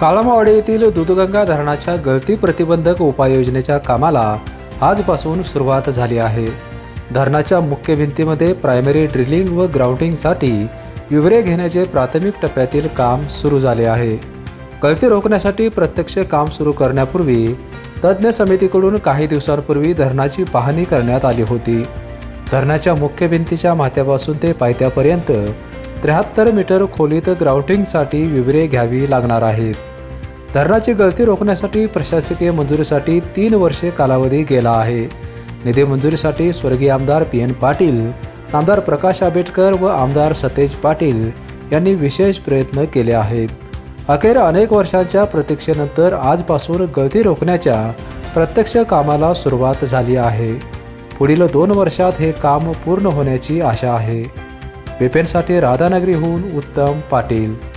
काळामावाडी येथील दूधगंगा धरणाच्या गळती प्रतिबंधक उपाययोजनेच्या कामाला आजपासून सुरुवात झाली आहे. धरणाच्या मुख्य भिंतीमध्ये प्रायमरी ड्रिलिंग व ग्राउंडिंगसाठी विवरे घेण्याचे प्राथमिक टप्प्यातील काम सुरू झाले आहे. गळती रोखण्यासाठी प्रत्यक्ष काम सुरू करण्यापूर्वी तज्ज्ञ समितीकडून काही दिवसांपूर्वी धरणाची पाहणी करण्यात आली होती. धरणाच्या मुख्य भिंतीच्या माथ्यापासून ते पायथ्यापर्यंत त्र्याहत्तर मीटर खोलीत ग्राउंडिंगसाठी विवरे घ्यावी लागणार आहेत. धरणाची गळती रोखण्यासाठी प्रशासकीय मंजुरीसाठी तीन वर्षे कालावधी गेला आहे. निधी मंजुरीसाठी स्वर्गीय आमदार पी एन पाटील आमदार प्रकाश आंबेडकर व आमदार सतेज पाटील यांनी विशेष प्रयत्न केले आहेत. अखेर अनेक वर्षांच्या प्रतीक्षेनंतर आजपासून गळती रोखण्याच्या प्रत्यक्ष कामाला सुरुवात झाली आहे. पुढील दोन वर्षात हे काम पूर्ण होण्याची आशा आहे. बिपेनसाठी राधानगरीहून उत्तम पाटील